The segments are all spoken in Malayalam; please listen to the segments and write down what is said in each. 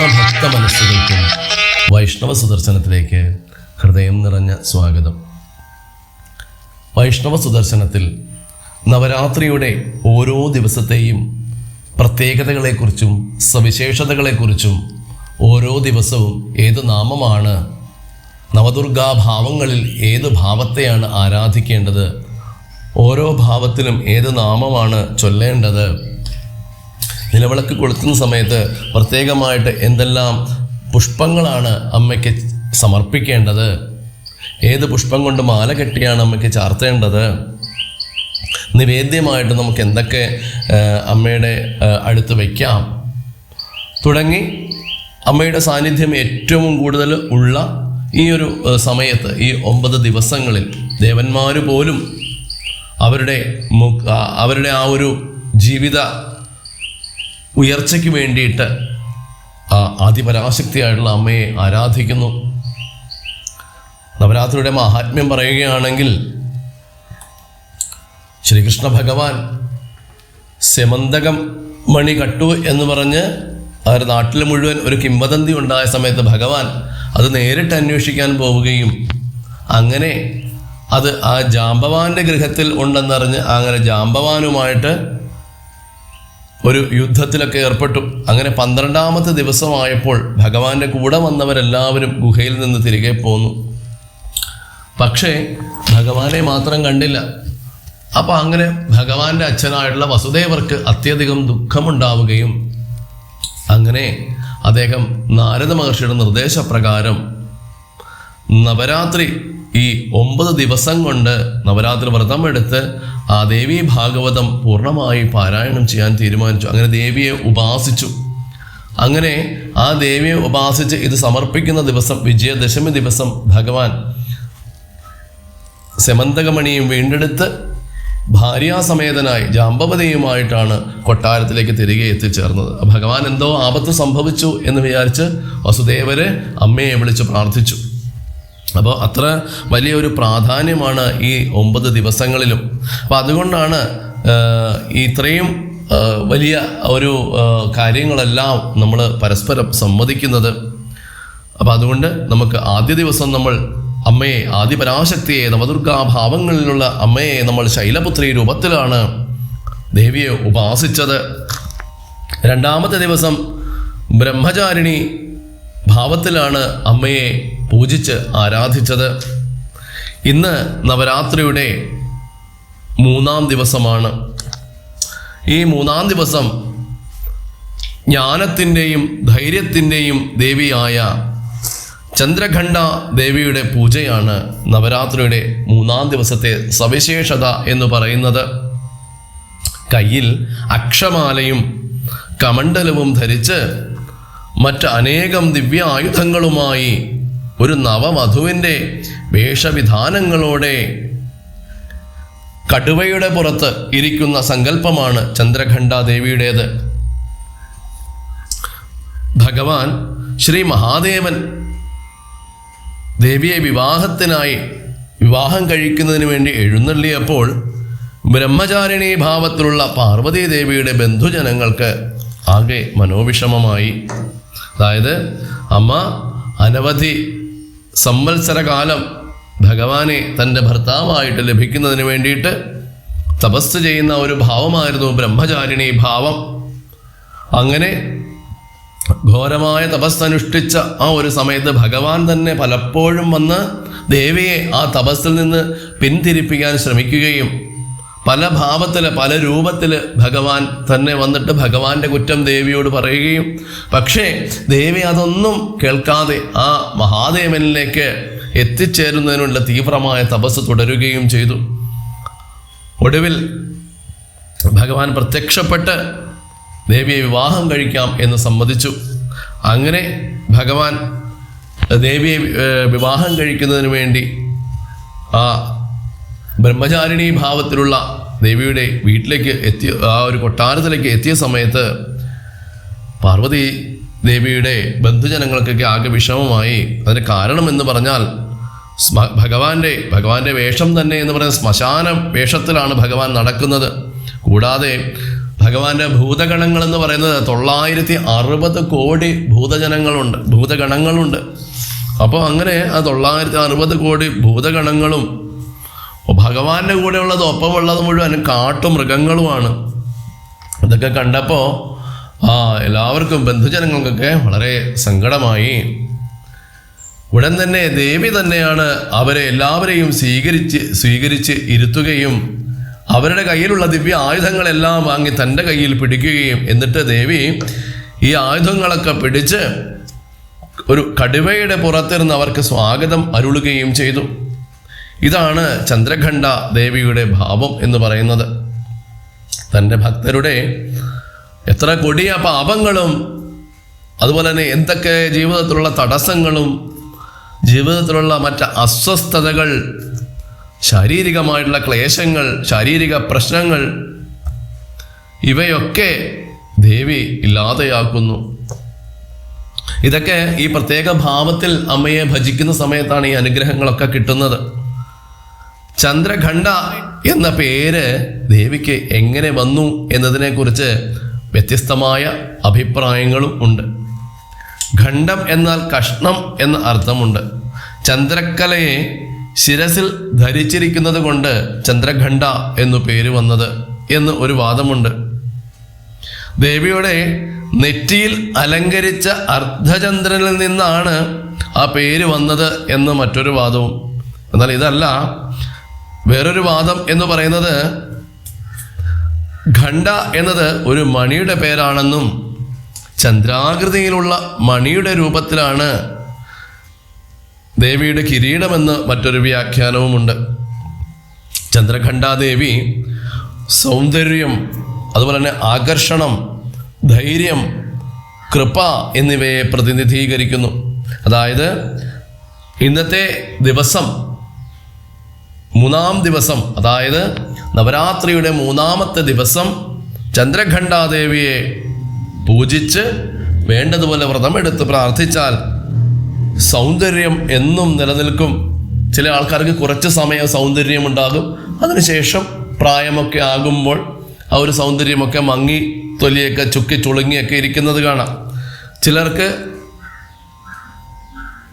ഭക്ത മനസ്സുകൾക്കും വൈഷ്ണവ സുദർശനത്തിലേക്ക് ഹൃദയം നിറഞ്ഞ സ്വാഗതം. വൈഷ്ണവ സുദർശനത്തിൽ നവരാത്രിയുടെ ഓരോ ദിവസത്തെയും പ്രത്യേകതകളെക്കുറിച്ചും സവിശേഷതകളെക്കുറിച്ചും ഓരോ ദിവസവും ഏത് നാമമാണ് നവദുർഗാഭാവങ്ങളിൽ ഏത് ഭാവത്തെയാണ് ആരാധിക്കേണ്ടത് ഓരോ ഭാവത്തിലും ഏത് നാമമാണ് ചൊല്ലേണ്ടത് നിലവിളക്ക് കൊളുത്തുന്ന സമയത്ത് പ്രത്യേകമായിട്ട് എന്തെല്ലാം പുഷ്പങ്ങളാണ് അമ്മയ്ക്ക് സമർപ്പിക്കേണ്ടത്? ഏത് പുഷ്പം കൊണ്ട് മാല കെട്ടിയാണ് അമ്മയ്ക്ക് ചാർത്തേണ്ടത്? നിവേദ്യമായിട്ട് നമുക്ക് എന്തൊക്കെ അമ്മയുടെ അടുത്ത് വയ്ക്കാം തുടങ്ങി അമ്മയുടെ സാന്നിധ്യം ഏറ്റവും കൂടുതൽ ഉള്ള ഈ ഒരു സമയത്ത് ഈ ഒമ്പത് ദിവസങ്ങളിൽ ദേവന്മാർ പോലും അവരുടെ അവരുടെ ആ ഒരു ജീവിത ഉയർച്ചയ്ക്ക് വേണ്ടിയിട്ട് ആ ആദിപരാശക്തിയായിട്ടുള്ള അമ്മയെ ആരാധിക്കുന്നു. നവരാത്രിയുടെ മഹാത്മ്യം പറയുകയാണെങ്കിൽ ശ്രീകൃഷ്ണ ഭഗവാൻ സെമന്തകം മണി കട്ടു എന്ന് പറഞ്ഞ് അവർ നാട്ടിൽ മുഴുവൻ ഒരു കിംവദന്തി ഉണ്ടായ സമയത്ത് ഭഗവാൻ അത് നേരിട്ട് അന്വേഷിക്കാൻ പോവുകയും അങ്ങനെ അത് ആ ജാമ്പവാന്റെ ഗൃഹത്തിൽ ഉണ്ടെന്നറിഞ്ഞ് അങ്ങനെ ജാമ്പവാനുമായിട്ട് ഒരു യുദ്ധത്തിലൊക്കെ ഏർപ്പെട്ടു. അങ്ങനെ പന്ത്രണ്ടാമത്തെ ദിവസമായപ്പോൾ ഭഗവാന്റെ കൂടെ വന്നവരെല്ലാവരും ഗുഹയിൽ നിന്ന് തിരികെ പോന്നു. പക്ഷേ ഭഗവാനെ മാത്രം കണ്ടില്ല. അപ്പൊ അങ്ങനെ ഭഗവാന്റെ അച്ഛനായിട്ടുള്ള വസുദേവർക്ക് അത്യധികം ദുഃഖമുണ്ടാവുകയും അങ്ങനെ അദ്ദേഹം നാരദ മഹർഷിയുടെ നിർദ്ദേശപ്രകാരം നവരാത്രി ഈ ഒമ്പത് ദിവസം കൊണ്ട് നവരാത്രി വ്രതമെടുത്ത് ആ ദേവി ഭാഗവതം പൂർണമായി പാരായണം ചെയ്യാൻ തീരുമാനിച്ചു. അങ്ങനെ ദേവിയെ ഉപാസിച്ചു. അങ്ങനെ ആ ദേവിയെ ഉപാസിച്ച് ഇത് സമർപ്പിക്കുന്ന ദിവസം വിജയദശമി ദിവസം ഭഗവാൻ സെമന്തകമണിയും വീണ്ടെടുത്ത് ഭാര്യാസമേതനായി ജാമ്പവതിയുമായിട്ടാണ് കൊട്ടാരത്തിലേക്ക് തിരികെ എത്തിച്ചേർന്നത്. ഭഗവാൻ എന്തോ ആപത്ത് സംഭവിച്ചു എന്ന് വിചാരിച്ച് വസുദേവര് അമ്മയെ വിളിച്ച് പ്രാർത്ഥിച്ചു. അപ്പോൾ അത്ര വലിയൊരു പ്രാധാന്യമാണ് ഈ ഒമ്പത് ദിവസങ്ങളിലും. അപ്പം അതുകൊണ്ടാണ് ഇത്രയും വലിയ ഒരു കാര്യങ്ങളെല്ലാം നമ്മൾ പരസ്പരം സമ്മതിക്കുന്നത്. അപ്പം അതുകൊണ്ട് നമുക്ക് ആദ്യ ദിവസം നമ്മൾ അമ്മയെ ആദിപരാശക്തിയെ നവദുർഗാ ഭാവങ്ങളിലുള്ള അമ്മയെ നമ്മൾ ശൈലപുത്രി രൂപത്തിലാണ് ദേവിയെ ഉപാസിച്ചത്. രണ്ടാമത്തെ ദിവസം ബ്രഹ്മചാരിണി ഭാവത്തിലാണ് അമ്മയെ പൂജിച്ച് ആരാധിച്ചത്. ഇന്ന് നവരാത്രിയുടെ മൂന്നാം ദിവസമാണ്. ഈ മൂന്നാം ദിവസം ജ്ഞാനത്തിന്റെയും ധൈര്യത്തിന്റെയും ദേവിയായ ചന്ദ്രഖണ്ഡ ദേവിയുടെ പൂജയാണ് നവരാത്രിയുടെ മൂന്നാം ദിവസത്തെ സവിശേഷത എന്ന് പറയുന്നത്. കയ്യിൽ അക്ഷമാലയും കമണ്ഡലവും ധരിച്ച് മറ്റ് അനേകം ദിവ്യ ആയുധങ്ങളുമായി ഒരു നവവധുവിന്റെ വേഷവിധാനങ്ങളോടെ കടുവയുടെ പുറത്ത് ഇരിക്കുന്ന സങ്കല്പമാണ് ചന്ദ്രഖണ്ഡാദേവിയുടേത് ഭഗവാൻ ശ്രീ മഹാദേവൻ ദേവിയെ വിവാഹത്തിനായി വിവാഹം കഴിക്കുന്നതിന് വേണ്ടി എഴുന്നള്ളിയപ്പോൾ ബ്രഹ്മചാരിണി ഭാവത്തിലുള്ള പാർവതി ദേവിയുടെ ബന്ധുജനങ്ങൾക്ക് ആകെ മനോവിഷമമായി. അതായത് അമ്മ അനവധി സംവത്സരകാലം ഭഗവാനെ തന്റെ ഭർത്താവായിട്ട് ലഭിക്കുന്നതിന് വേണ്ടിയിട്ട് തപസ് ചെയ്യുന്ന ഒരു ഭാവമായിരുന്നു ബ്രഹ്മചാരിണി ഭാവം. അങ്ങനെ ഘോരമായ തപസ്സനുഷ്ഠിച്ച ആ ഒരു സമയത്ത് ഭഗവാൻ തന്നെ പലപ്പോഴും വന്ന് ദേവിയെ ആ തപസ്സിൽ നിന്ന് പിന്തിരിപ്പിക്കാൻ ശ്രമിക്കുകയും പല ഭാവത്തിൽ പല രൂപത്തിൽ ഭഗവാൻ തന്നെ വന്നിട്ട് ഭഗവാന്റെ കുറ്റം ദേവിയോട് പറയുകയും പക്ഷേ ദേവി അതൊന്നും കേൾക്കാതെ ആ മഹാദേവനിലേക്ക് എത്തിച്ചേരുന്നതിനുള്ള തീവ്രമായ തപസ് തുടരുകയും ചെയ്തു. ഒടുവിൽ ഭഗവാൻ പ്രത്യക്ഷപ്പെട്ട് ദേവിയെ വിവാഹം കഴിക്കാം എന്ന് സമ്മതിച്ചു. അങ്ങനെ ഭഗവാൻ ദേവിയെ വിവാഹം കഴിക്കുന്നതിന് വേണ്ടി ആ ബ്രഹ്മചാരിണി ഭാവത്തിലുള്ള ദേവിയുടെ വീട്ടിലേക്ക് എത്തിയ ആ ഒരു കൊട്ടാരത്തിലേക്ക് എത്തിയ സമയത്ത് പാർവതി ദേവിയുടെ ബന്ധുജനങ്ങൾക്കൊക്കെ ആകെ വിഷമമായി. അതിന് കാരണം എന്ന് പറഞ്ഞാൽ ഭഗവാന്റെ ഭഗവാന്റെ വേഷം തന്നെ എന്ന് പറയുന്ന ശ്മശാന വേഷത്തിലാണ് ഭഗവാൻ നടക്കുന്നത്. കൂടാതെ ഭഗവാന്റെ ഭൂതഗണങ്ങൾ എന്ന് പറയുന്നത് തൊള്ളായിരത്തി അറുപത് കോടി ഭൂതജനങ്ങളുണ്ട് ഭൂതഗണങ്ങളുണ്ട്. അപ്പോൾ അങ്ങനെ ആ തൊള്ളായിരത്തി അറുപത് കോടി ഭൂതഗണങ്ങളും ഭഗവാന്റെ കൂടെ ഉള്ളത് ഒപ്പമുള്ളത് മുഴുവൻ കാട്ടുമൃഗങ്ങളുമാണ്. ഇതൊക്കെ കണ്ടപ്പോൾ ആ എല്ലാവർക്കും ബന്ധുജനങ്ങൾക്കൊക്കെ വളരെ സങ്കടമായി. ഉടൻ തന്നെ ദേവി തന്നെയാണ് അവരെ എല്ലാവരെയും സ്വീകരിച്ച് സ്വീകരിച്ച് ഇരുത്തുകയും അവരുടെ കയ്യിലുള്ള ദിവ്യ ആയുധങ്ങളെല്ലാം വാങ്ങി തന്റെ കയ്യിൽ പിടിക്കുകയും എന്നിട്ട് ദേവി ഈ ആയുധങ്ങളൊക്കെ പിടിച്ച് ഒരു കടുവയുടെ പുറത്തിരുന്ന് അവർക്ക് സ്വാഗതം അരുളുകയും ചെയ്തു. ഇതാണ് ചന്ദ്രഖണ്ഡ ദേവിയുടെ ഭാവം എന്ന് പറയുന്നത്. തന്റെ ഭക്തരുടെ എത്ര കൊടിയ പാപങ്ങളും അതുപോലെ തന്നെ എന്തൊക്കെ ജീവിതത്തിലുള്ള തടസ്സങ്ങളും ജീവിതത്തിലുള്ള മറ്റ് അസ്വസ്ഥതകൾ ശാരീരികമായിട്ടുള്ള ക്ലേശങ്ങൾ ശാരീരിക പ്രശ്നങ്ങൾ ഇവയൊക്കെ ദേവി ഇല്ലാതെയാക്കുന്നു. ഇതൊക്കെ ഈ പ്രത്യേക ഭാവത്തിൽ അമ്മയെ ഭജിക്കുന്ന സമയത്താണ് ഈ അനുഗ്രഹങ്ങളൊക്കെ കിട്ടുന്നത്. ചന്ദ്രഖണ്ഡ എന്ന പേര് ദേവിക്ക് എങ്ങനെ വന്നു എന്നതിനെക്കുറിച്ച് വ്യത്യസ്തമായ അഭിപ്രായങ്ങളും ഉണ്ട്. ഖണ്ഡം എന്നാൽ കഷ്ണം എന്ന അർത്ഥമുണ്ട്. ചന്ദ്രക്കലയെ ശിരസിൽ ധരിച്ചിരിക്കുന്നത് കൊണ്ട് ചന്ദ്രഖണ്ഡ എന്നു പേര് വന്നത് എന്ന് ഒരു വാദമുണ്ട്. ദേവിയുടെ നെറ്റിയിൽ അലങ്കരിച്ച അർദ്ധചന്ദ്രനിൽ നിന്നാണ് ആ പേര് വന്നത് എന്ന് മറ്റൊരു വാദവും. എന്നാൽ ഇതല്ല വേറൊരു വാദം എന്ന് പറയുന്നത് ഖണ്ഡ എന്നത് ഒരു മണിയുടെ പേരാണെന്നും ചന്ദ്രാകൃതിയിലുള്ള മണിയുടെ രൂപത്തിലാണ് ദേവിയുടെ കിരീടമെന്ന് മറ്റൊരു വ്യാഖ്യാനവുമുണ്ട്. ചന്ദ്രഖണ്ഡാദേവി സൗന്ദര്യം അതുപോലെ തന്നെ ആകർഷണം ധൈര്യം കൃപ എന്നിവയെ പ്രതിനിധീകരിക്കുന്നു. അതായത് ഇന്നത്തെ ദിവസം മൂന്നാം ദിവസം അതായത് നവരാത്രിയുടെ മൂന്നാമത്തെ ദിവസം ചന്ദ്രഘണ്ഠാദേവിയെ പൂജിച്ച് വേണ്ടതുപോലെ വ്രതം എടുത്ത് പ്രാർത്ഥിച്ചാൽ സൗന്ദര്യം എന്നും നിലനിൽക്കും. ചില ആൾക്കാർക്ക് കുറച്ച് സമയം സൗന്ദര്യം ഉണ്ടാകും അതിനുശേഷം പ്രായമൊക്കെ ആകുമ്പോൾ ആ ഒരു സൗന്ദര്യമൊക്കെ മങ്ങി തൊലിയൊക്കെ ചുക്കി ചുളുങ്ങിയൊക്കെ ഇരിക്കുന്നത് കാണാം. ചിലർക്ക്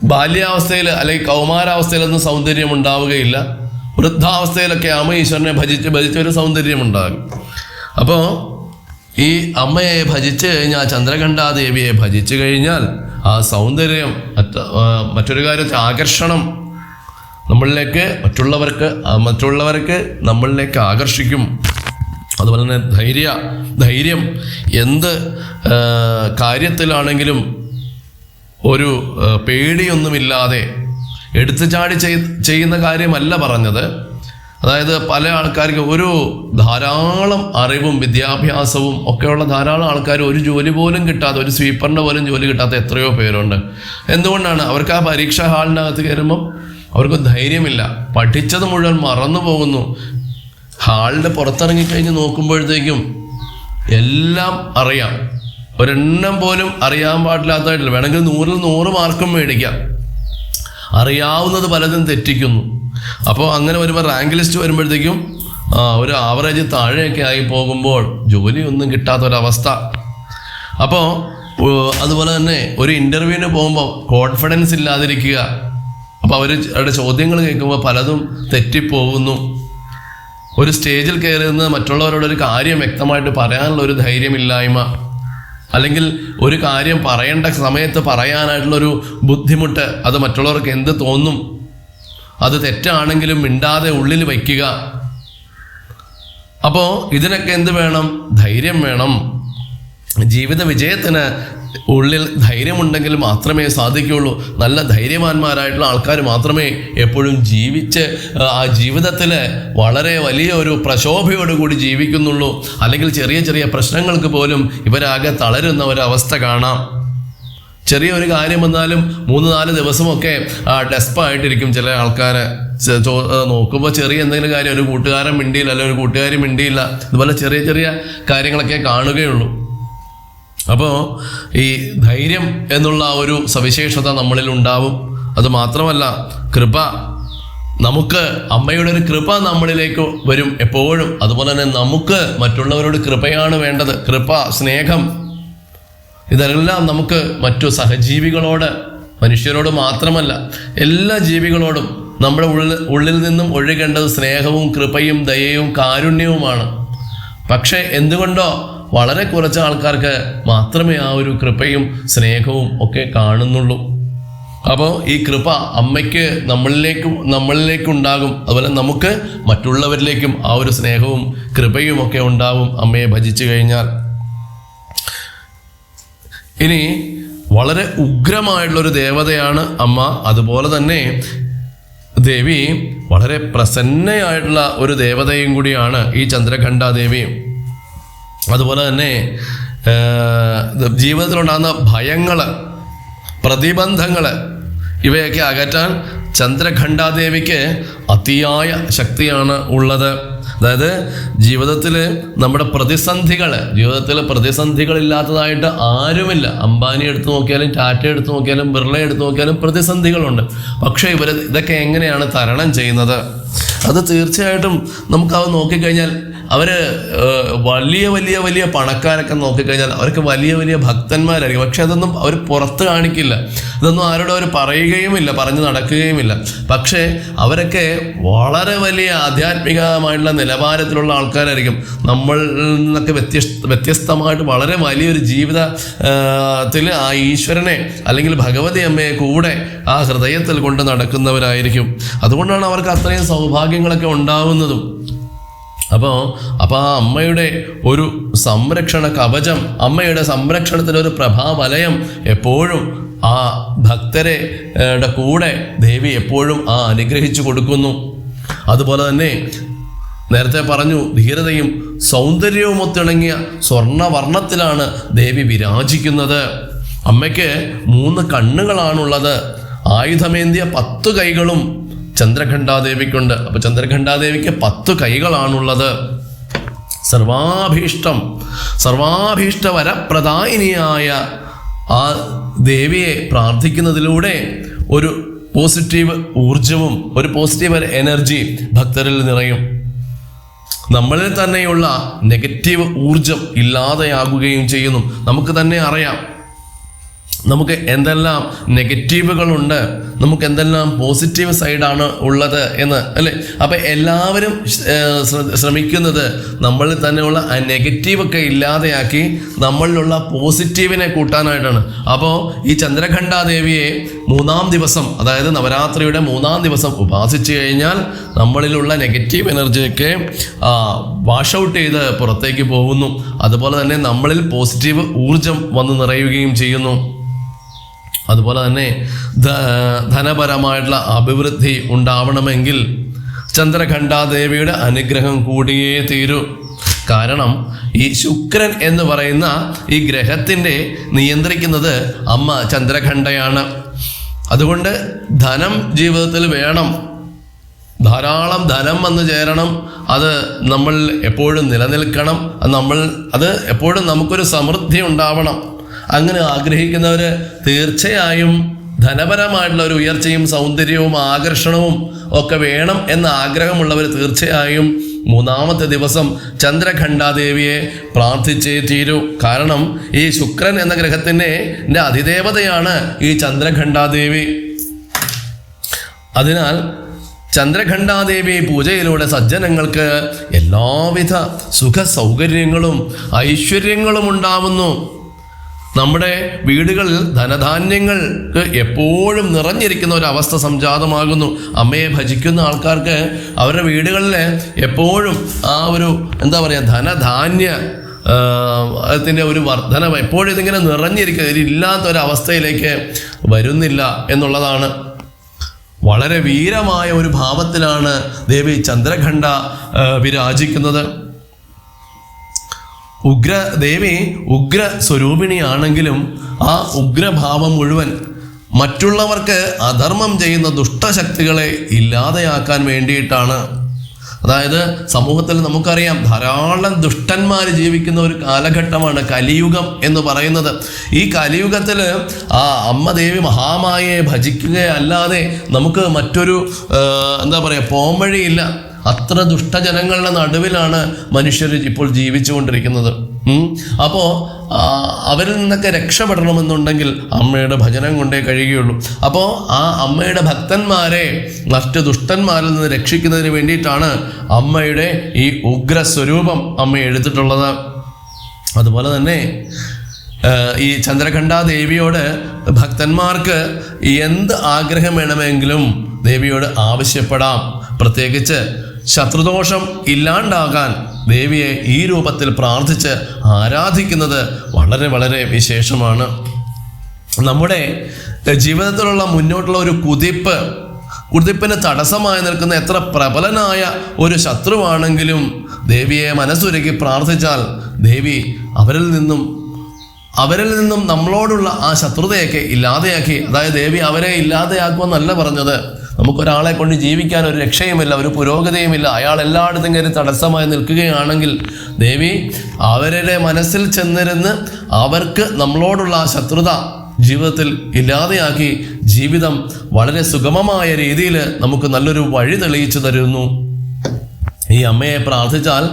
ബാല്യാവസ്ഥയിൽ അല്ലെങ്കിൽ കൗമാരാവസ്ഥയിലൊന്നും സൗന്ദര്യം ഉണ്ടാവുകയില്ല. വൃദ്ധാവസ്ഥയിലൊക്കെ അമ്മ ഈശ്വരനെ ഭജിച്ച് ഭജിച്ച് ഒരു സൗന്ദര്യം ഉണ്ടാകും അപ്പോൾ ഈ അമ്മയെ ഭജിച്ച് കഴിഞ്ഞാൽ ചന്ദ്രകണ്ഠാദേവിയെ ഭജിച്ചു കഴിഞ്ഞാൽ ആ സൗന്ദര്യം മറ്റ് മറ്റൊരു കാര്യത്തിൽ ആകർഷണം നമ്മളിലേക്ക് മറ്റുള്ളവർക്ക് മറ്റുള്ളവർക്ക് നമ്മളിലേക്ക് ആകർഷിക്കും. അതുപോലെ തന്നെ ധൈര്യ ധൈര്യം എന്ത് കാര്യത്തിലാണെങ്കിലും ഒരു പേടിയൊന്നുമില്ലാതെ എടുത്തു ചാടി ചെയ്യുന്ന കാര്യമല്ല പറഞ്ഞത്. അതായത് പല ആൾക്കാർക്ക് ഒരു ധാരാളം അറിവും വിദ്യാഭ്യാസവും ഒക്കെയുള്ള ധാരാളം ആൾക്കാർ ഒരു ജോലി പോലും കിട്ടാതെ ഒരു സ്വീപ്പറിന്റെ പോലും ജോലി കിട്ടാത്ത എത്രയോ പേരുണ്ട്. എന്തുകൊണ്ടാണ്? അവർക്ക് ആ പരീക്ഷാ ഹാളിനകത്ത് കയറുമ്പം അവർക്ക് ധൈര്യമില്ല. പഠിച്ചത് മുഴുവൻ മറന്നു പോകുന്നു. ഹാളിന്റെ പുറത്തിറങ്ങിക്കഴിഞ്ഞ് നോക്കുമ്പോഴത്തേക്കും എല്ലാം അറിയാം. ഒരെണ്ണം പോലും അറിയാൻ പാടില്ലാത്തതായിട്ടില്ല. വേണമെങ്കിൽ നൂറിൽ നൂറ് മാർക്കും മേടിക്കാം. അറിയാവുന്നത് പലതും തെറ്റിക്കുന്നു. അപ്പോൾ അങ്ങനെ വരുമ്പോൾ റാങ്ക് ലിസ്റ്റ് വരുമ്പോഴത്തേക്കും ഒരു ആവറേജ് താഴെയൊക്കെ ആയി പോകുമ്പോൾ ജോലിയൊന്നും കിട്ടാത്ത ഒരവസ്ഥ അപ്പോൾ അതുപോലെ തന്നെ ഒരു ഇന്റർവ്യൂവിന് പോകുമ്പോൾ കോൺഫിഡൻസ് ഇല്ലാതിരിക്കുക. അപ്പോൾ അവർ അവരുടെ ചോദ്യങ്ങൾ കേൾക്കുമ്പോൾ പലതും തെറ്റിപ്പോകുന്നു. ഒരു സ്റ്റേജിൽ കയറി നിന്ന് മറ്റുള്ളവരോട് ഒരു കാര്യം വ്യക്തമായിട്ട് പറയാനുള്ള ഒരു ധൈര്യമില്ലായ്മ. അല്ലെങ്കിൽ ഒരു കാര്യം പറയേണ്ട സമയത്ത് പറയാനായിട്ടുള്ളൊരു ബുദ്ധിമുട്ട് അത് മറ്റുള്ളവർക്ക് എന്ത് തോന്നും? അത് തെറ്റാണെങ്കിലും മിണ്ടാതെ ഉള്ളിൽ വയ്ക്കുക. അപ്പോൾ ഇതിനൊക്കെ എന്ത് വേണം? ധൈര്യം വേണം. ജീവിത വിജയത്തിന് ഉള്ളിൽ ധൈര്യമുണ്ടെങ്കിൽ മാത്രമേ സാധിക്കുകയുള്ളൂ. നല്ല ധൈര്യവാന്മാരായിട്ടുള്ള ആൾക്കാർ മാത്രമേ എപ്പോഴും ജീവിച്ച് ആ, ജീവിതത്തിൽ വളരെ വലിയ ഒരു പ്രശോഭയോടുകൂടി ജീവിക്കുന്നുള്ളൂ. അല്ലെങ്കിൽ ചെറിയ ചെറിയ പ്രശ്നങ്ങൾക്ക് പോലും ഇവരാകെ തളരുന്ന അവസ്ഥ കാണാം. ചെറിയൊരു കാര്യം വന്നാലും മൂന്ന് നാല് ദിവസമൊക്കെ ഡെസ്പായിട്ടിരിക്കും ചില ആൾക്കാർ നോക്കുമ്പോൾ ചെറിയ എന്തെങ്കിലും കാര്യം ഒരു കൂട്ടുകാരൻ മിണ്ടിയില്ല അല്ലെങ്കിൽ ഒരു കൂട്ടുകാരി മിണ്ടിയില്ല. ഇതുപോലെ ചെറിയ ചെറിയ കാര്യങ്ങളൊക്കെ കാണുകയുള്ളൂ. അപ്പോൾ ഈ ധൈര്യം എന്നുള്ള ഒരു സവിശേഷത നമ്മളിൽ ഉണ്ടാവും. അത് മാത്രമല്ല കൃപ നമുക്ക് അമ്മയുടെ ഒരു കൃപ നമ്മളിലേക്ക് വരും എപ്പോഴും. അതുപോലെ തന്നെ നമുക്ക് മറ്റുള്ളവരോട് കൃപയാണ് വേണ്ടത്. കൃപ സ്നേഹം ഇതെല്ലാം നമുക്ക് മറ്റു സഹജീവികളോട് മനുഷ്യരോട് മാത്രമല്ല എല്ലാ ജീവികളോടും നമ്മുടെ ഉള്ളിൽ ഉള്ളിൽ നിന്നും ഒഴുകേണ്ടത് സ്നേഹവും കൃപയും ദയയും കാരുണ്യവുമാണ്. പക്ഷേ എന്തുകൊണ്ടോ വളരെ കുറച്ച് ആൾക്കാർക്ക് മാത്രമേ ആ ഒരു കൃപയും സ്നേഹവും ഒക്കെ കാണുന്നുള്ളൂ. അപ്പോൾ ഈ കൃപ അമ്മയ്ക്ക് നമ്മളിലേക്കും നമ്മളിലേക്കും ഉണ്ടാകും അതുപോലെ നമുക്ക് മറ്റുള്ളവരിലേക്കും ആ ഒരു സ്നേഹവും കൃപയും ഒക്കെ ഉണ്ടാവും. അമ്മയെ ഭജിച്ചു കഴിഞ്ഞാൽ. ഇനി വളരെ ഉഗ്രമായിട്ടുള്ളൊരു ദേവതയാണ് അമ്മ. അതുപോലെ തന്നെ ദേവി വളരെ പ്രസന്നയായിട്ടുള്ള ഒരു ദേവതയും കൂടിയാണ് ഈ ചന്ദ്രഖണ്ഡ ദേവി അതുപോലെ തന്നെ ജീവിതത്തിലുണ്ടാകുന്ന ഭയങ്ങൾ പ്രതിബന്ധങ്ങൾ ഇവയൊക്കെ അകറ്റാൻ ചന്ദ്രഖണ്ഡാദേവിക്ക് അതിയായ ശക്തിയാണ് ഉള്ളത്. അതായത് ജീവിതത്തിൽ നമ്മുടെ പ്രതിസന്ധികൾ ജീവിതത്തിൽ പ്രതിസന്ധികൾ പ്രതിസന്ധികളില്ലാത്തതായിട്ട് ആരുമില്ല. അംബാനി എടുത്തു നോക്കിയാലും ടാറ്റ എടുത്തു നോക്കിയാലും ബിർള എടുത്തു നോക്കിയാലും പ്രതിസന്ധികളുണ്ട്. പക്ഷേ ഇവർ ഇതൊക്കെ എങ്ങനെയാണ് തരണം ചെയ്യുന്നത്? അത് തീർച്ചയായിട്ടും നമുക്കത് നോക്കിക്കഴിഞ്ഞാൽ അവർ വലിയ വലിയ വലിയ പണക്കാരൊക്കെ നോക്കിക്കഴിഞ്ഞാൽ അവർക്ക് വലിയ വലിയ ഭക്തന്മാരായിരിക്കും. പക്ഷെ അതൊന്നും അവർ പുറത്ത് കാണിക്കില്ല. ഇതൊന്നും ആരോടും അവർ പറയുകയുമില്ല പറഞ്ഞു നടക്കുകയുമില്ല. പക്ഷേ അവരൊക്കെ വളരെ വലിയ ആധ്യാത്മികമായിട്ടുള്ള നിലവാരത്തിലുള്ള ആൾക്കാരായിരിക്കും. നമ്മൾ നിന്നൊക്കെ വ്യത്യസ്ത വ്യത്യസ്തമായിട്ട് വളരെ വലിയൊരു ജീവിതത്തിൽ ആ ഈശ്വരനെ അല്ലെങ്കിൽ ഭഗവതി അമ്മയെ കൂടെ ആ ഹൃദയത്തിൽ കൊണ്ട് നടക്കുന്നവരായിരിക്കും. അതുകൊണ്ടാണ് അവർക്ക് അത്രയും സൗഭാഗ്യങ്ങളൊക്കെ ഉണ്ടാവുന്നതും. അപ്പോൾ അപ്പോൾ ആ അമ്മയുടെ ഒരു സംരക്ഷണ കവചം അമ്മയുടെ സംരക്ഷണത്തിന്റെ ഒരു പ്രഭാവലയം എപ്പോഴും ആ ഭക്തരെ കൂടെ ദേവി എപ്പോഴും ആ അനുഗ്രഹിച്ചു കൊടുക്കുന്നു. അതുപോലെ തന്നെ നേരത്തെ പറഞ്ഞു ധീരതയും സൗന്ദര്യവും ഒത്തിണങ്ങിയ സ്വർണവർണത്തിലാണ് ദേവി വിരാജിക്കുന്നത്. അമ്മയ്ക്ക് മൂന്ന് കണ്ണുകളാണുള്ളത്. ആയുധമേന്തിയ പത്തു കൈകളും ചന്ദ്രഖണ്ഡാദേവിക്കുണ്ട്. അപ്പൊ ചന്ദ്രഖണ്ഡാദേവിക്ക് പത്തു കൈകളാണുള്ളത്. സർവാഭീഷ്ടം സർവാഭീഷ്ട വരപ്രദായിനിയായ ആ ദേവിയെ പ്രാർത്ഥിക്കുന്നതിലൂടെ ഒരു പോസിറ്റീവ് ഊർജവും ഒരു പോസിറ്റീവ് എനർജി ഭക്തരിൽ നിറയും. നമ്മളിൽ തന്നെയുള്ള നെഗറ്റീവ് ഊർജം ഇല്ലാതെയാകുകയും ചെയ്യുന്നു. നമുക്ക് തന്നെ അറിയാം. നമുക്ക് എന്തെല്ലാം നെഗറ്റീവുകളുണ്ട് നമുക്ക് എന്തെല്ലാം പോസിറ്റീവ് സൈഡാണ് ഉള്ളത് എന്ന് അല്ലേ? അപ്പം എല്ലാവരും ശ്രമിക്കുന്നത് നമ്മളിൽ തന്നെയുള്ള ആ നെഗറ്റീവൊക്കെ ഇല്ലാതെയാക്കി നമ്മളിലുള്ള പോസിറ്റീവിനെ കൂട്ടാനായിട്ടാണ്. അപ്പോൾ ഈ ചന്ദ്രഖണ്ഡാദേവിയെ മൂന്നാം ദിവസം അതായത് നവരാത്രിയുടെ മൂന്നാം ദിവസം ഉപാസിച്ചു കഴിഞ്ഞാൽ നമ്മളിലുള്ള നെഗറ്റീവ് എനർജിയൊക്കെ വാഷ് ഔട്ട് ചെയ്ത് പുറത്തേക്ക് പോകുന്നു. അതുപോലെ തന്നെ നമ്മളിൽ പോസിറ്റീവ് ഊർജം വന്ന് നിറയുകയും ചെയ്യുന്നു. അതുപോലെ തന്നെ ധനപരമായിട്ടുള്ള അഭിവൃദ്ധി ഉണ്ടാവണമെങ്കിൽ ചന്ദ്രഖണ്ഡാദേവിയുടെ അനുഗ്രഹം കൂടിയേ തീരൂ. കാരണം ഈ ശുക്രൻ എന്ന് പറയുന്ന ഈ ഗ്രഹത്തിന്റെ നിയന്ത്രിക്കുന്നത് അമ്മ ചന്ദ്രഖണ്ഡയാണ്. അതുകൊണ്ട് ധനം ജീവിതത്തിൽ വേണം. ധാരാളം ധനം വന്നു ചേരണം. അത് നമ്മൾ എപ്പോഴും നിലനിൽക്കണം. നമ്മൾ അത് എപ്പോഴും നമുക്കൊരു സമൃദ്ധി ഉണ്ടാവണം. അങ്ങനെ ആഗ്രഹിക്കുന്നവർ തീർച്ചയായും ധനപരമായിട്ടുള്ള ഒരു ഉയർച്ചയും സൗന്ദര്യവും ആകർഷണവും ഒക്കെ വേണം എന്ന ആഗ്രഹമുള്ളവർ തീർച്ചയായും മൂന്നാമത്തെ ദിവസം ചന്ദ്രഖണ്ഡാദേവിയെ പ്രാർത്ഥിച്ചേ തീരൂ. കാരണം ഈ ശുക്രൻ എന്ന ഗ്രഹത്തിന്റെ അതിദേവതയാണ് ഈ ചന്ദ്രഖണ്ഡാദേവി. അതിനാൽ ചന്ദ്രഖണ്ഡാദേവി പൂജയിലൂടെ സജ്ജനങ്ങൾക്ക് എല്ലാവിധ സുഖ സൗകര്യങ്ങളും ഐശ്വര്യങ്ങളും ഉണ്ടാവുന്നു. നമ്മുടെ വീടുകളിൽ ധനധാന്യങ്ങൾക്ക് എപ്പോഴും നിറഞ്ഞിരിക്കുന്ന ഒരു അവസ്ഥ സംജാതമാകുന്നു. അമ്മയെ ഭജിക്കുന്ന ആൾക്കാർക്ക് അവരുടെ വീടുകളിൽ എപ്പോഴും ആ ഒരു എന്താ പറയുക ധനധാന്യ അതിന്റെ ഒരു വർധന എപ്പോഴും ഇതിങ്ങനെ നിറഞ്ഞിരിക്കുന്നത് ഇതില്ലാത്ത ഒരു അവസ്ഥയിലേക്ക് വരുന്നില്ല എന്നുള്ളതാണ്. വളരെ വീരമായ ഒരു ഭാവത്തിലാണ് ദേവി ചന്ദ്രഖണ്ഡ വിരാജിക്കുന്നത്. ഉഗ്ര ദേവി ഉഗ്ര സ്വരൂപിണിയാണെങ്കിലും ആ ഉഗ്രഭാവം മുഴുവൻ മറ്റുള്ളവർക്ക് അധർമ്മം ചെയ്യുന്ന ദുഷ്ടശക്തികളെ ഇല്ലാതെയാക്കാൻ വേണ്ടിയിട്ടാണ്. അതായത് സമൂഹത്തിൽ നമുക്കറിയാം ധാരാളം ദുഷ്ടന്മാർ ജീവിക്കുന്ന ഒരു കാലഘട്ടമാണ് കലിയുഗം എന്ന് പറയുന്നത്. ഈ കലിയുഗത്തിൽ ആ അമ്മ ദേവി മഹാമായയെ ഭജിക്കുകയല്ലാതെ നമുക്ക് മറ്റൊരു എന്താ പറയുക പോംവഴിയില്ല. അത്ര ദുഷ്ടജനങ്ങളുടെ നടുവിലാണ് മനുഷ്യർ ഇപ്പോൾ ജീവിച്ചുകൊണ്ടിരിക്കുന്നത്. അപ്പോൾ അപ്പോ അവരിൽ നിന്നൊക്കെ രക്ഷപ്പെടണമെന്നുണ്ടെങ്കിൽ അമ്മയുടെ ഭജനം കൊണ്ടേ കഴിയുകയുള്ളൂ. അപ്പോൾ ആ അമ്മയുടെ ഭക്തന്മാരെ മറ്റ് ദുഷ്ടന്മാരിൽ നിന്ന് രക്ഷിക്കുന്നതിന് വേണ്ടിയിട്ടാണ് അമ്മയുടെ ഈ ഉഗ്രസ്വരൂപം അമ്മ എടുത്തിട്ടുള്ളത് അതുപോലെ തന്നെ ഈ ചന്ദ്രഖണ്ഡ ദേവിയോട് ഭക്തന്മാർക്ക് എന്ത് ആഗ്രഹം വേണമെങ്കിലും ദേവിയോട് ആവശ്യപ്പെടാം. പ്രത്യേകിച്ച് ശത്രുദോഷം ഇല്ലാണ്ടാകാൻ ദേവിയെ ഈ രൂപത്തിൽ പ്രാർത്ഥിച്ച് ആരാധിക്കുന്നത് വളരെ വളരെ വിശേഷമാണ്. നമ്മുടെ ജീവിതത്തിലുള്ള മുന്നോട്ടുള്ള ഒരു കുതിപ്പ് കുതിപ്പിന് തടസ്സമായി നിൽക്കുന്ന എത്ര പ്രബലനായ ഒരു ശത്രുവാണെങ്കിലും ദേവിയെ മനസ്സുരുക്കി പ്രാർത്ഥിച്ചാൽ ദേവി അവരിൽ നിന്നും അവരിൽ നിന്നും നമ്മളോടുള്ള ആ ശത്രുതയൊക്കെ ഇല്ലാതെയാക്കി അതായത് ദേവി അവരെ ഇല്ലാതെയാക്കുമെന്നല്ല പറഞ്ഞത്. നമുക്കൊരാളെ കൊണ്ട് ജീവിക്കാൻ ഒരു രക്ഷയുമില്ല ഒരു പുരോഗതിയുമില്ല. അയാൾ എല്ലായിടത്തും കയറി തടസ്സമായി നിൽക്കുകയാണെങ്കിൽ ദേവി അവരുടെ മനസ്സിൽ ചെന്നിരുന്ന് അവർക്ക് നമ്മളോടുള്ള ആ ശത്രുത ജീവിതത്തിൽ ഇല്ലാതെയാക്കി ജീവിതം വളരെ സുഗമമായ രീതിയിൽ നമുക്ക് നല്ലൊരു വഴി തെളിയിച്ചു തരുന്നു. ഈ അമ്മയെ പ്രാർത്ഥിച്ചാൽ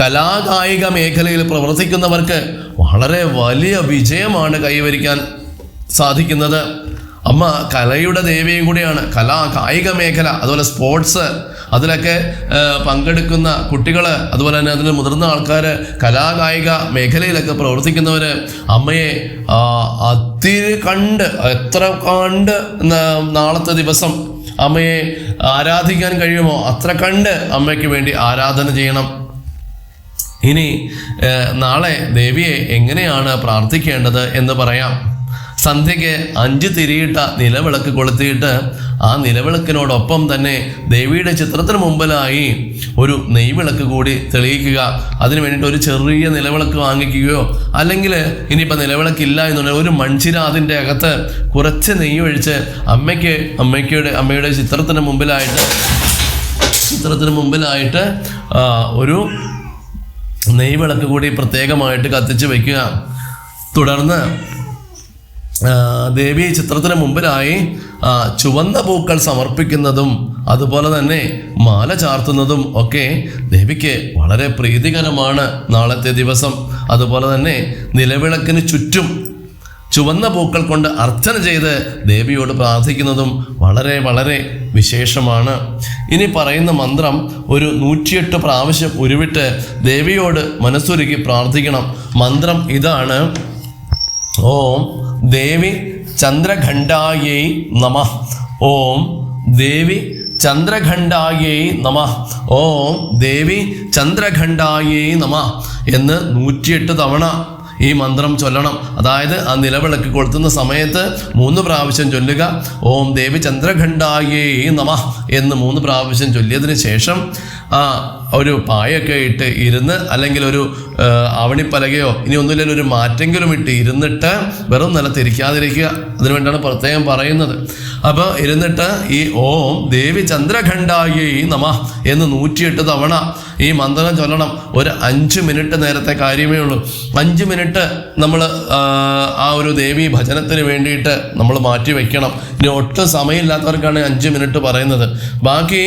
കലാകായിക മേഖലയിൽ പ്രവർത്തിക്കുന്നവർക്ക് വളരെ വലിയ വിജയമാണ് കൈവരിക്കാൻ സാധിക്കുന്നത്. അമ്മ കലയുടെ ദേവിയും കൂടിയാണ്. കലാ കായിക മേഖല അതുപോലെ സ്പോർട്സ് അതിലൊക്കെ പങ്കെടുക്കുന്ന കുട്ടികൾ അതുപോലെ തന്നെ അതിൽ മുതിർന്ന ആൾക്കാർ കലാകായിക മേഖലയിലൊക്കെ പ്രവർത്തിക്കുന്നവർ അമ്മയെ അതി കണ്ട് എത്ര കണ്ട് നാളത്തെ ദിവസം അമ്മയെ ആരാധിക്കാൻ കഴിയുമോ അത്ര കണ്ട് അമ്മയ്ക്ക് വേണ്ടി ആരാധന ചെയ്യണം. ഇനി നാളെ ദേവിയെ എങ്ങനെയാണ് പ്രാർത്ഥിക്കേണ്ടത് എന്ന് പറയാം. സന്ധ്യയ്ക്ക് അഞ്ച് തിരിയിട്ട നിലവിളക്ക് കൊളുത്തിയിട്ട് ആ നിലവിളക്കിനോടൊപ്പം തന്നെ ദേവിയുടെ ചിത്രത്തിന് മുമ്പിലായി ഒരു നെയ്വിളക്ക് കൂടി തെളിയിക്കുക. അതിന് വേണ്ടിയിട്ട് ഒരു ചെറിയ നിലവിളക്ക് വാങ്ങിക്കുകയോ അല്ലെങ്കിൽ ഇനിയിപ്പോൾ നിലവിളക്കില്ല എന്നുണ്ടെങ്കിൽ ഒരു മൺചിര അതിന്റെ അകത്ത് കുറച്ച് നെയ്യ് ഒഴിച്ച് അമ്മയ്ക്ക് അമ്മയ്ക്കയുടെ അമ്മയുടെ ചിത്രത്തിന് മുമ്പിലായിട്ട് ചിത്രത്തിന് മുമ്പിലായിട്ട് ഒരു നെയ്വിളക്ക് കൂടി പ്രത്യേകമായിട്ട് കത്തിച്ച് വയ്ക്കുക തുടർന്ന് ദേവി ചിത്രത്തിന് മുമ്പിലായി ചുവന്ന പൂക്കൾ സമർപ്പിക്കുന്നതും അതുപോലെ തന്നെ മാല ചാർത്തുന്നതും ഒക്കെ ദേവിക്ക് വളരെ പ്രീതികരമാണ് നാളത്തെ ദിവസം. അതുപോലെ തന്നെ നിലവിളക്കിന് ചുറ്റും ചുവന്ന പൂക്കൾ കൊണ്ട് അർച്ചന ചെയ്ത് ദേവിയോട് പ്രാർത്ഥിക്കുന്നതും വളരെ വളരെ വിശേഷമാണ്. ഇനി പറയുന്ന മന്ത്രം ഒരു നൂറ്റിയെട്ട് പ്രാവശ്യം ഉരുവിട്ട് ദേവിയോട് മനസ്സൊരുക്കി പ്രാർത്ഥിക്കണം. മന്ത്രം ഇതാണ് ഓം ദേവി ചന്ദ്രഖണ്ഡായൈ നമ. ഓം ദേവി ചന്ദ്രഖണ്ഡായൈ നമ. ഓം ദേവി ചന്ദ്രഖണ്ഡായൈ നമ എന്ന് നൂറ്റിയെട്ട് തവണ ഈ മന്ത്രം ചൊല്ലണം. അതായത് ആ നിലവിളക്ക് കൊളുത്തുന്ന സമയത്ത് മൂന്ന് പ്രാവശ്യം ചൊല്ലുക. ഓം ദേവി ചന്ദ്രഖണ്ഡായേ നമ എന്ന് മൂന്ന് പ്രാവശ്യം ചൊല്ലിയതിന് ശേഷം ആ ഒരു പായൊക്കെ ഇട്ട് ഇരുന്ന് അല്ലെങ്കിൽ ഒരു അവണിപ്പലകയോ ഇനി ഒന്നുമില്ലെങ്കിൽ ഒരു മാറ്റെങ്കിലും ഇട്ട് ഇരുന്നിട്ട് വെറും നിലത്തിരിക്കാതിരിക്കുക. അതിനുവേണ്ടിയാണ് പ്രത്യേകം പറയുന്നത്. അപ്പോൾ ഇരുന്നിട്ട് ഈ ഓം ദേവി ചന്ദ്രഖണ്ഡായി നമ എന്ന് നൂറ്റിയെട്ട് തവണ ഈ മന്ത്രം ചൊല്ലണം. ഒരു അഞ്ച് മിനിറ്റ് നേരത്തെ കാര്യമേ ഉള്ളൂ. അഞ്ച് മിനിറ്റ് നമ്മൾ ആ ഒരു ദേവി ഭജനത്തിന് വേണ്ടിയിട്ട് നമ്മൾ മാറ്റി വെക്കണം. ഇനി ഒട്ടും സമയമില്ലാത്തവർക്കാണ് അഞ്ച് മിനിറ്റ് പറയുന്നത്. ബാക്കി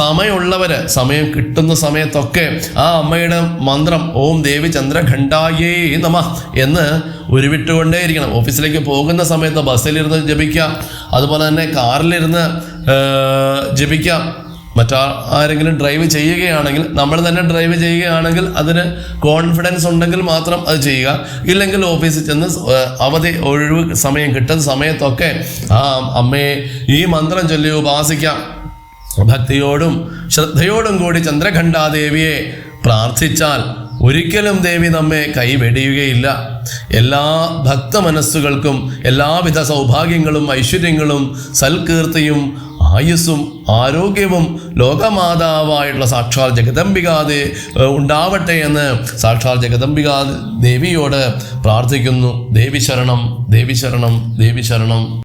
സമയമുള്ളവര് സമയം കിട്ടുന്ന സമയത്തൊക്കെ ആ അമ്മയുടെ മന്ത്രം ഓം ദേവി ചന്ദ്ര ചന്ദ്രഖണ്ഡായേ നമ എന്ന് ഉരുവിട്ടുകൊണ്ടേയിരിക്കണം. ഓഫീസിലേക്ക് പോകുന്ന സമയത്ത് ബസ്സിലിരുന്ന് ജപിക്കാം. അതുപോലെ തന്നെ കാറിലിരുന്ന് ജപിക്കാം. മറ്റാ ആരെങ്കിലും ഡ്രൈവ് ചെയ്യുകയാണെങ്കിൽ നമ്മൾ തന്നെ ഡ്രൈവ് ചെയ്യുകയാണെങ്കിൽ അതിന് കോൺഫിഡൻസ് ഉണ്ടെങ്കിൽ മാത്രം അത് ചെയ്യുക. ഇല്ലെങ്കിൽ ഓഫീസിൽ ചെന്ന് അവധി ഒഴിവ് സമയം കിട്ടുന്ന സമയത്തൊക്കെ ആ അമ്മയെ ഈ മന്ത്രം ചൊല്ലി ഉപാസിക്കാം ഭക്തിയോടും ശ്രദ്ധയോടും കൂടി ചന്ദ്രഖണ്ഡാദേവിയെ പ്രാർത്ഥിച്ചാൽ ഒരിക്കലും ദേവി നമ്മെ കൈവെടിയുകയില്ല. എല്ലാ ഭക്ത മനസ്സുകൾക്കും എല്ലാവിധ സൗഭാഗ്യങ്ങളും ഐശ്വര്യങ്ങളും സൽകീർത്തിയും ആയുസ്സും ആരോഗ്യവും ലോകമാതാവായിട്ടുള്ള സാക്ഷാൽ ജഗദംബികാതെ ഉണ്ടാവട്ടെ എന്ന് സാക്ഷാൽ ജഗദംബികാ ദേവിയോട് പ്രാർത്ഥിക്കുന്നു. ദേവി ശരണം ദേവി ശരണം ദേവി ശരണം